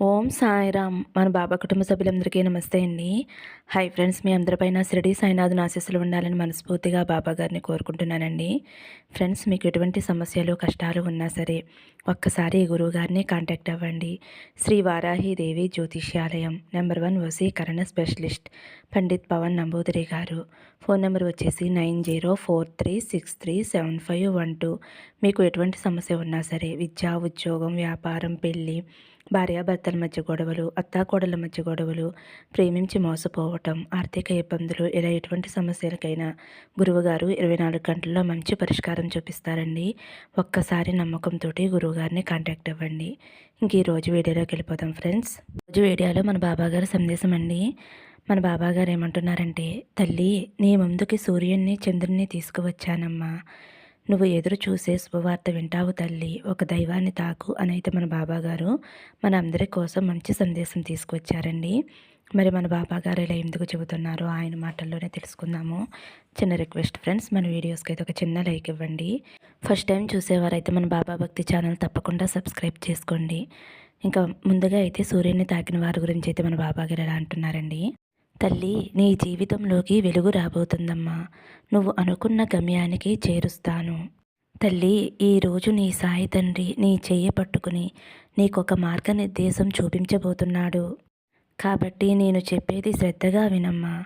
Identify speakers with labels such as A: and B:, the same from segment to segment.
A: ఓం సాయిరామ్. మన బాబా కుటుంబ సభ్యులందరికీ నమస్తే అండి. హాయ్ ఫ్రెండ్స్ మీ అందరిపైన శిరడి సాయినాథ్ ఆశీస్సులు ఉండాలని మనస్ఫూర్తిగా బాబా గారిని కోరుకుంటున్నానండి. ఫ్రెండ్స్ మీకు ఎటువంటి సమస్యలు కష్టాలు ఉన్నా సరే ఒక్కసారి గురువు గారిని కాంటాక్ట్ అవ్వండి. శ్రీ వారాహిదేవి జ్యోతిష్యాలయం number one వసీకరణ specialist Pandit Pavan Namboodiri garu. Phone number వచ్చేసి nine zero four three six three seven five one two. మీకు ఎటువంటి సమస్య ఉన్నా సరే విద్య ఉద్యోగం వ్యాపారం పెళ్ళి భార్యాభర్తల మధ్య గొడవలు అత్తాకోడల మధ్య గొడవలు ప్రేమించి మోసపోవటం ఆర్థిక ఇబ్బందులు ఇలా ఎటువంటి సమస్యలకైనా గురువుగారు ఇరవై నాలుగు గంటల్లో మంచి పరిష్కారం చూపిస్తారండి. ఒక్కసారి నమ్మకంతో గురువుగారిని కాంటాక్ట్ అవ్వండి. ఇంక ఈరోజు వీడియోలోకి వెళ్ళిపోతాం ఫ్రెండ్స్. రోజు వీడియోలో మన బాబాగారు సందేశం అండి. మన బాబాగారు ఏమంటున్నారంటే తల్లి నీ ముందుకి సూర్యుడిని చంద్రుడిని తీసుకువచ్చానమ్మా. నువ్వు ఎదురు చూసే శుభవార్త వింటావు తల్లి. ఒక దైవాన్ని తాకు అని అయితే మన బాబాగారు మన అందరి కోసం మంచి సందేశం తీసుకొచ్చారండి. మరి మన బాబాగారు ఇలా ఎందుకు చెబుతున్నారో ఆయన మాటల్లోనే తెలుసుకుందాము. చిన్న రిక్వెస్ట్ ఫ్రెండ్స్ మన వీడియోస్కి అయితే ఒక చిన్న లైక్ ఇవ్వండి. ఫస్ట్ టైం చూసేవారైతే మన బాబా భక్తి ఛానల్ తప్పకుండా సబ్స్క్రైబ్ చేసుకోండి. ఇంకా ముందుగా అయితే సూర్యుని తాకిన వారి గురించి అయితే మన బాబాగారు ఎలా అంటున్నారండి? తల్లి నీ జీవితంలోకి వెలుగు రాబోతుందమ్మా. నువ్వు అనుకున్న గమ్యానికి చేరుస్తాను. తల్లి ఈరోజు నీ సాయి తండ్రి నీ చెయ్యి పట్టుకుని నీకొక మార్గనిర్దేశం చూపించబోతున్నాడు. కాబట్టి నేను చెప్పేది శ్రద్ధగా వినమ్మా.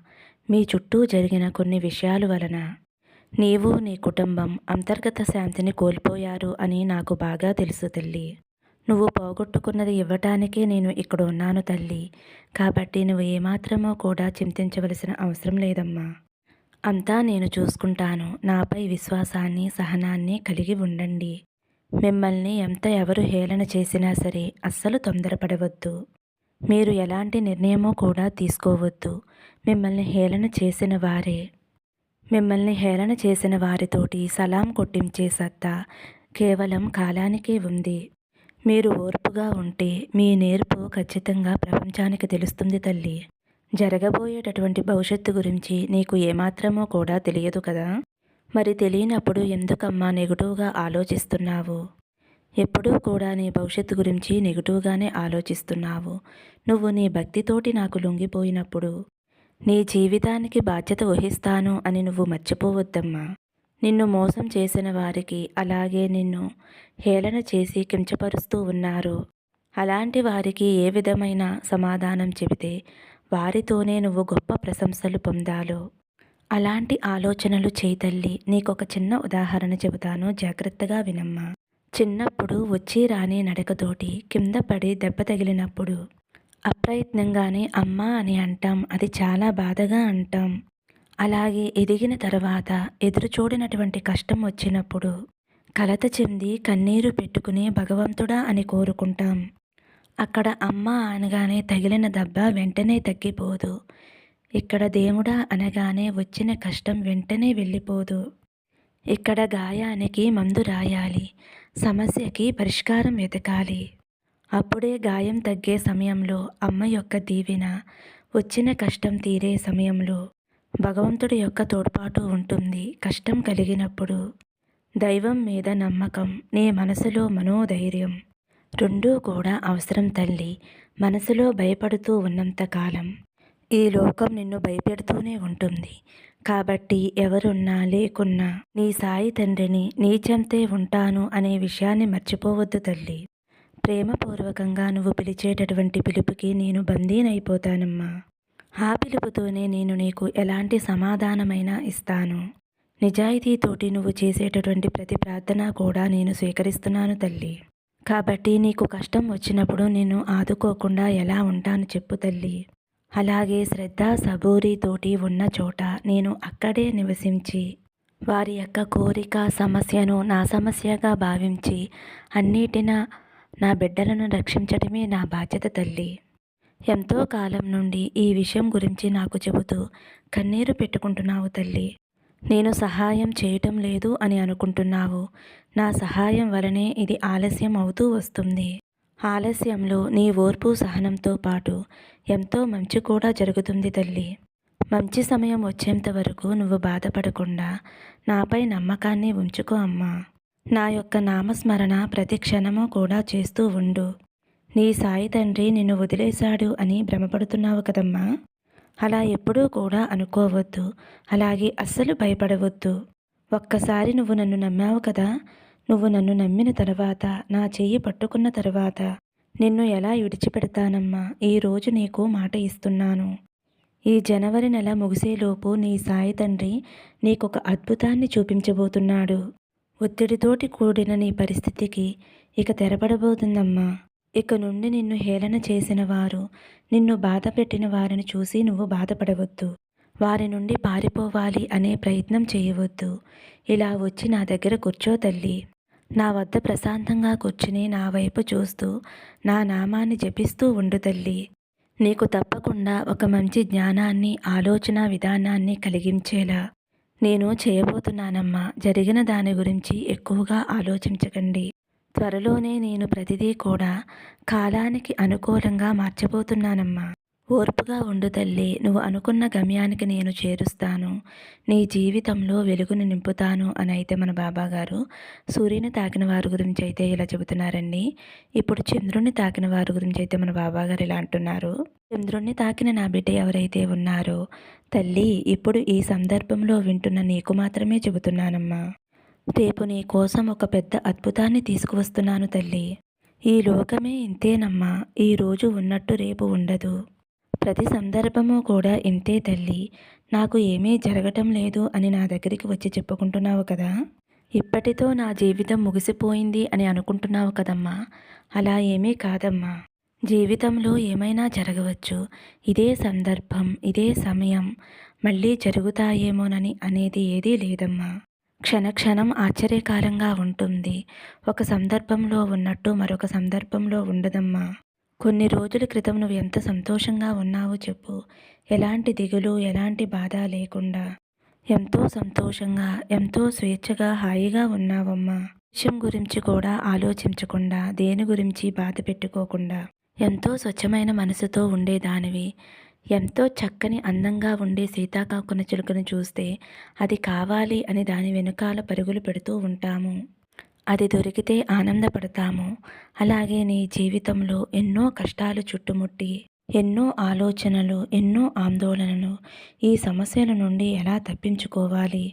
A: మీ చుట్టూ జరిగిన కొన్ని విషయాల వలన. నీవు నీ కుటుంబం అంతర్గత శాంతిని కోల్పోయారు అని నాకు బాగా తెలుసు తల్లి. నువ్వు పోగొట్టుకున్నది ఇవ్వటానికే నేను ఇక్కడ ఉన్నాను తల్లి. కాబట్టి నువ్వు ఏమాత్రమో కూడా చింతించవలసిన అవసరం లేదమ్మా. అంతా నేను చూసుకుంటాను. నాపై విశ్వాసాన్ని సహనాన్ని కలిగి ఉండండి. మిమ్మల్ని ఎంత ఎవరు హేళన చేసినా సరే అస్సలు తొందరపడవద్దు. మీరు ఎలాంటి నిర్ణయమో కూడా తీసుకోవద్దు. మిమ్మల్ని హేళన చేసిన వారే. మిమ్మల్ని హేళన చేసిన వారితోటి సలాం కొట్టించే సత్తా కేవలం కాలానికే ఉంది. మీరు ఓర్పుగా ఉంటే మీ నేర్పు ఖచ్చితంగా ప్రపంచానికి తెలుస్తుంది తల్లి. జరగబోయేటటువంటి భవిష్యత్తు గురించి నీకు ఏమాత్రమో కూడా తెలియదు కదా? మరి తెలియనప్పుడు ఎందుకమ్మా నెగిటివ్గా ఆలోచిస్తున్నావు? ఎప్పుడూ కూడా నీ భవిష్యత్తు గురించి నెగిటివ్గానే ఆలోచిస్తున్నావు. నువ్వు నీ భక్తితోటి నాకు లొంగిపోయినప్పుడు నీ జీవితానికి బాధ్యత వహిస్తాను అని నువ్వు మర్చిపోవద్దమ్మా. నిన్ను మోసం చేసిన వారికి అలాగే నిన్ను హేళన చేసి కించపరుస్తూ ఉన్నారు. అలాంటి వారికి ఏ విధమైన సమాధానం చెబితే వారితోనే నువ్వు గొప్ప ప్రశంసలు పొందాలో. అలాంటి ఆలోచనలు చేతల్లి నీకొక చిన్న ఉదాహరణ చెబుతాను జాగ్రత్తగా వినమ్మా. చిన్నప్పుడు వచ్చి రాని నడకతోటి కింద పడి దెబ్బ తగిలినప్పుడు అప్రయత్నంగానే అమ్మ అని అంటాం అది చాలా బాధగా అంటాం. అలాగే ఎదిగిన తర్వాత ఎదురుచూడినటువంటి కష్టం వచ్చినప్పుడు కలత చెంది కన్నీరు పెట్టుకుని భగవంతుడా అని కోరుకుంటాం. అక్కడ అమ్మ అనగానే తగిలిన దెబ్బ వెంటనే తగ్గిపోదు. ఇక్కడ దేవుడా అనగానే వచ్చిన కష్టం వెంటనే వెళ్ళిపోదు. ఇక్కడ గాయానికి మందు రాయాలి. సమస్యకి పరిష్కారం వెతకాలి. అప్పుడే గాయం తగ్గే సమయంలో అమ్మ యొక్క దీవెన వచ్చిన కష్టం తీరే సమయంలో భగవంతుడి యొక్క తోడ్పాటు ఉంటుంది. కష్టం కలిగినప్పుడు దైవం మీద నమ్మకం నీ మనసులో మనోధైర్యం రెండూ కూడా అవసరం తల్లి. మనసులో భయపడుతూ ఉన్నంతకాలం ఈ లోకం నిన్ను భయపెడుతూనే ఉంటుంది. కాబట్టి ఎవరున్నా లేకున్నా నీ సాయి తండ్రిని నీచంతే ఉంటాను అనే విషయాన్ని మర్చిపోవద్దు తల్లి. ప్రేమపూర్వకంగా నువ్వు పిలిచేటటువంటి పిలుపుకి నేను బందీనైపోతానమ్మా. ఆ పిలుపుతోనే నేను నీకు ఎలాంటి సమాధానమైనా ఇస్తాను. నిజాయితీతోటి నువ్వు చేసేటటువంటి ప్రతి ప్రార్థన కూడా నేను స్వీకరిస్తున్నాను తల్లి. కాబట్టి నీకు కష్టం వచ్చినప్పుడు నేను ఆదుకోకుండా ఎలా ఉంటాను చెప్పు తల్లి. అలాగే శ్రద్ధ సబూరితోటి ఉన్న చోట నేను అక్కడే నివసించి వారి యొక్క కోరిక సమస్యను నా సమస్యగా భావించి అన్నిటినా నా బిడ్డలను రక్షించడమే నా బాధ్యత తల్లి. ఎంతో కాలం నుండి ఈ విషయం గురించి నాకు చెబుతూ కన్నీరు పెట్టుకుంటున్నావు తల్లి. నేను సహాయం చేయటం లేదు అని అనుకుంటున్నావు. నా సహాయం వలనే ఇది ఆలస్యం అవుతూ వస్తుంది. ఆలస్యంలో నీ ఓర్పు సహనంతో పాటు ఎంతో మంచి కూడా జరుగుతుంది తల్లి. మంచి సమయం వచ్చేంత వరకు నువ్వు బాధపడకుండా నాపై నమ్మకాన్ని ఉంచుకో అమ్మా. నా యొక్క నామస్మరణ ప్రతి క్షణము కూడా చేస్తూ ఉండు. నీ సాయి తండ్రి నిన్ను వదిలేశాడు అని భ్రమపడుతున్నావు కదమ్మా. అలా ఎప్పుడూ కూడా అనుకోవద్దు. అలాగే అస్సలు భయపడవద్దు. ఒక్కసారి నువ్వు నన్ను నమ్మావు కదా. నువ్వు నన్ను నమ్మిన తర్వాత నా చెయ్యి పట్టుకున్న తర్వాత నిన్ను ఎలా విడిచిపెడతానమ్మా? ఈరోజు నీకు మాట ఇస్తున్నాను. ఈ జనవరి నెల ముగిసేలోపు నీ సాయి తండ్రి నీకొక అద్భుతాన్ని చూపించబోతున్నాడు. ఒత్తిడితోటి కూడిన నీ పరిస్థితికి ఇక తెరపడబోతుందమ్మా. ఇక నుండి నిన్ను హేళన చేసిన వారు నిన్ను బాధ పెట్టిన వారిని చూసి నువ్వు బాధపడవద్దు. వారి నుండి పారిపోవాలి అనే ప్రయత్నం చేయవద్దు. ఇలా వచ్చి నా దగ్గర కూర్చో తల్లి. నా వద్ద ప్రశాంతంగా కూర్చుని నా వైపు చూస్తూ నా నామాన్ని జపిస్తూ ఉండు తల్లి. నీకు తప్పకుండా ఒక మంచి జ్ఞానాన్ని ఆలోచన విధానాన్ని కలిగించేలా. నేను చేయబోతున్నానమ్మా. జరిగిన దాని గురించి ఎక్కువగా ఆలోచించకండి. త్వరలోనే నేను ప్రతిదీ కూడా కాలానికి అనుకూలంగా మార్చబోతున్నానమ్మా. ఓర్పుగా ఉండు తల్లి నువ్వు అనుకున్న గమ్యానికి నేను చేరుస్తాను. నీ జీవితంలో వెలుగును నింపుతాను అని అయితే మన బాబాగారు సూర్యుని తాకిన వారి గురించి అయితే ఇలా చెబుతున్నారండి. ఇప్పుడు చంద్రుణ్ణి తాకిన వారి గురించి అయితే మన బాబా గారు ఇలా అంటున్నారు. చంద్రుణ్ణి తాకిన నా బిడ్డ ఎవరైతే ఉన్నారో తల్లి ఇప్పుడు ఈ సందర్భంలో వింటున్న నీకు మాత్రమే చెబుతున్నానమ్మా. రేపు నీ కోసం ఒక పెద్ద అద్భుతాన్ని తీసుకువస్తున్నాను తల్లి. ఈ లోకమే ఇంతేనమ్మా. ఈ రోజు ఉన్నట్టు రేపు ఉండదు. ప్రతి సందర్భము కూడా ఇంతే తల్లి. నాకు ఏమీ జరగటం లేదు అని నా దగ్గరికి వచ్చి చెప్పుకుంటున్నావు కదా? ఇప్పటితో నా జీవితం ముగిసిపోయింది అని అనుకుంటున్నావు కదమ్మా. అలా ఏమీ కాదమ్మా. జీవితంలో ఏమైనా జరగవచ్చు. ఇదే సందర్భం ఇదే సమయం. మళ్ళీ జరుగుతాయేమోనని అనేది ఏదీ లేదమ్మా. క్షణక్షణం ఆశ్చర్యకరంగా ఉంటుంది. ఒక సందర్భంలో ఉన్నట్టు మరొక సందర్భంలో ఉండదమ్మా. కొన్ని రోజుల క్రితం నువ్వు ఎంత సంతోషంగా ఉన్నావో చెప్పు. ఎలాంటి దిగులు ఎలాంటి బాధ లేకుండా. ఎంతో సంతోషంగా ఎంతో స్వేచ్ఛగా హాయిగా ఉన్నావమ్మా. విషయం గురించి కూడా ఆలోచించకుండా దేని గురించి బాధ పెట్టుకోకుండా. ఎంతో స్వచ్ఛమైన మనసుతో ఉండేదానివి. ఎంతో చక్కని అందంగా ఉండే సీతాకాకున చిలుకను చూస్తే అది కావాలి అని దాని వెనుకాల పరుగులు పెడుతూ ఉంటాము. అది దొరికితే ఆనందపడతాము. అలాగే నీ జీవితంలో ఎన్నో కష్టాలు చుట్టుముట్టి ఎన్నో ఆలోచనలు ఎన్నో ఆందోళనలు ఈ సమస్యల నుండి ఎలా తప్పించుకోవాలి?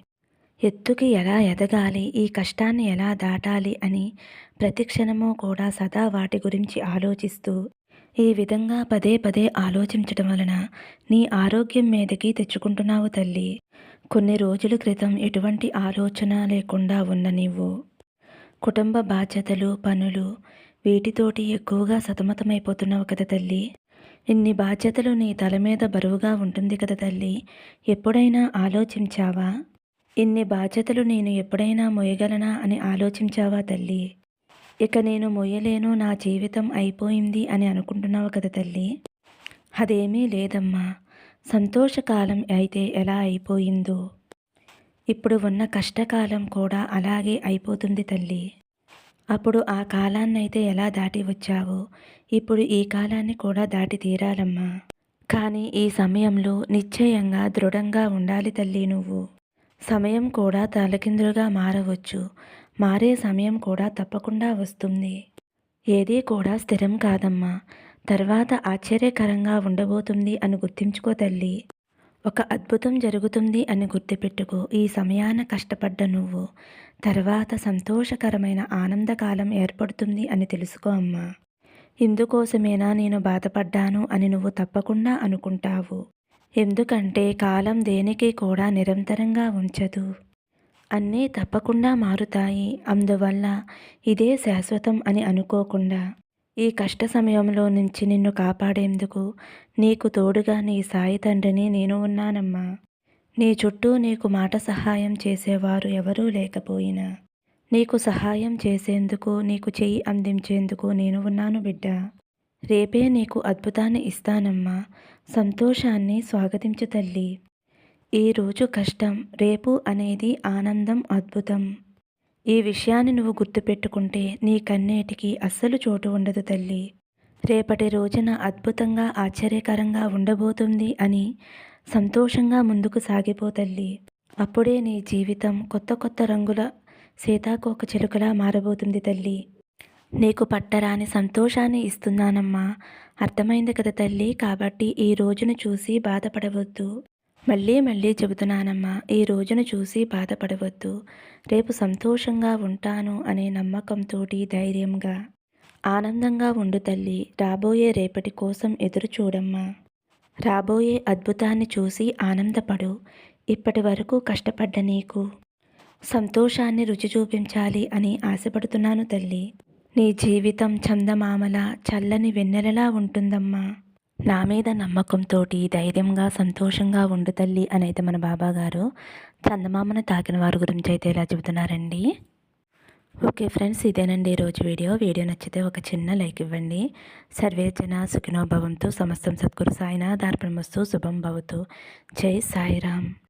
A: ఎత్తుకి ఎలా ఎదగాలి? ఈ కష్టాన్ని ఎలా దాటాలి? అని ప్రతిక్షణము కూడా సదా వాటి గురించి ఆలోచిస్తూ ఈ విధంగా పదే పదే ఆలోచించటం వలన నీ ఆరోగ్యం మీదకి తెచ్చుకుంటున్నావు తల్లి. కొన్ని రోజుల క్రితం ఎటువంటి ఆలోచన లేకుండా ఉన్న నీవు. కుటుంబ బాధ్యతలు పనులు వీటితోటి ఎక్కువగా సతమతమైపోతున్నావు కదా తల్లి. ఇన్ని బాధ్యతలు నీ తల మీద బరువుగా ఉంటుంది కదా తల్లి. ఎప్పుడైనా ఆలోచించావా? ఇన్ని బాధ్యతలు నేను ఎప్పుడైనా మోయగలనా అని ఆలోచించావా తల్లి? ఇక నేను మొయ్యలేను నా జీవితం అయిపోయింది అని అనుకుంటున్నావు కదా తల్లి. అదేమీ లేదమ్మా. సంతోషకాలం అయితే ఎలా అయిపోయిందో. ఇప్పుడు ఉన్న కష్టకాలం కూడా అలాగే అయిపోతుంది తల్లి. అప్పుడు ఆ కాలాన్నైతే ఎలా దాటి వచ్చావో ఇప్పుడు ఈ కాలాన్ని కూడా దాటి తీరాలమ్మా. కానీ ఈ సమయంలో నిశ్చయంగా దృఢంగా ఉండాలి తల్లి నువ్వు. సమయం కూడా తలకిందులుగా మారవచ్చు. మారే సమయం కూడా తప్పకుండా వస్తుంది. ఏదీ కూడా స్థిరం కాదమ్మా. తర్వాత ఆశ్చర్యకరంగా ఉండబోతుంది అని గుర్తించుకో తల్లి. ఒక అద్భుతం జరుగుతుంది అని గుర్తుపెట్టుకో. ఈ సమయాన కష్టపడ్డ నువ్వు. తర్వాత సంతోషకరమైన ఆనందకాలం ఏర్పడుతుంది అని తెలుసుకో అమ్మా. ఇందుకోసమేనా నేను బాధపడ్డాను అని నువ్వు తప్పకుండా అనుకుంటావు. ఎందుకంటే కాలం దేనికి కూడా నిరంతరంగా ఉంచదు. అన్నీ తప్పకుండా మారుతాయి. అందువల్ల ఇదే శాశ్వతం అని అనుకోకుండా ఈ కష్ట సమయంలో నుంచి నిన్ను కాపాడేందుకు నీకు తోడుగా నీ సాయి తండ్రిని నేను ఉన్నానమ్మా. నీ చుట్టూ నీకు మాట సహాయం చేసేవారు ఎవరూ లేకపోయినా నీకు సహాయం చేసేందుకు నీకు చెయ్యి అందించేందుకు నేను ఉన్నాను బిడ్డ. రేపే నీకు అద్భుతాన్ని ఇస్తానమ్మా. సంతోషాన్ని స్వాగతించు తల్లి. ఈరోజు కష్టం రేపు అనేది ఆనందం అద్భుతం. ఈ విషయాన్ని నువ్వు గుర్తుపెట్టుకుంటే నీ కన్నేటికి అస్సలు చోటు ఉండదు తల్లి. రేపటి రోజున అద్భుతంగా ఆశ్చర్యకరంగా ఉండబోతుంది అని సంతోషంగా ముందుకు సాగిపోతల్లి అప్పుడే నీ జీవితం కొత్త కొత్త రంగుల సీతాకోక చిలుకలా మారబోతుంది తల్లి. నీకు పట్టరాని సంతోషాన్ని ఇస్తున్నానమ్మా. అర్థమైంది కదా తల్లి కాబట్టి ఈ రోజును చూసి బాధపడవద్దు. మళ్ళీ మళ్ళీ చెబుతున్నానమ్మా ఈ రోజును చూసి బాధపడవద్దు. రేపు సంతోషంగా ఉంటాను అనే నమ్మకంతో ధైర్యంగా ఆనందంగా ఉండు తల్లి. రాబోయే రేపటి కోసం ఎదురు చూడమ్మా. రాబోయే అద్భుతాన్ని చూసి ఆనందపడు. ఇప్పటి వరకు కష్టపడ్డ నీకు సంతోషాన్ని రుచి చూపించాలి అని ఆశపడుతున్నాను తల్లి. నీ జీవితం చందమామల చల్లని వెన్నెలలా ఉంటుందమ్మా. నా మీద నమ్మకంతో ధైర్యంగా సంతోషంగా ఉండు తల్లి అనేది మన బాబా గారు చందమామను తాకిన వారి గురించి అయితే ఇలా చెబుతున్నారండి. ఓకే ఫ్రెండ్స్ ఇదేనండి ఈరోజు వీడియో. వీడియో నచ్చితే ఒక చిన్న లైక్ ఇవ్వండి. సర్వేజన సుఖినోభవంతో సమస్తం సద్గురు సాయినాథ్ అర్పణమస్తు శుభం భవతు. జై సాయిరామ్.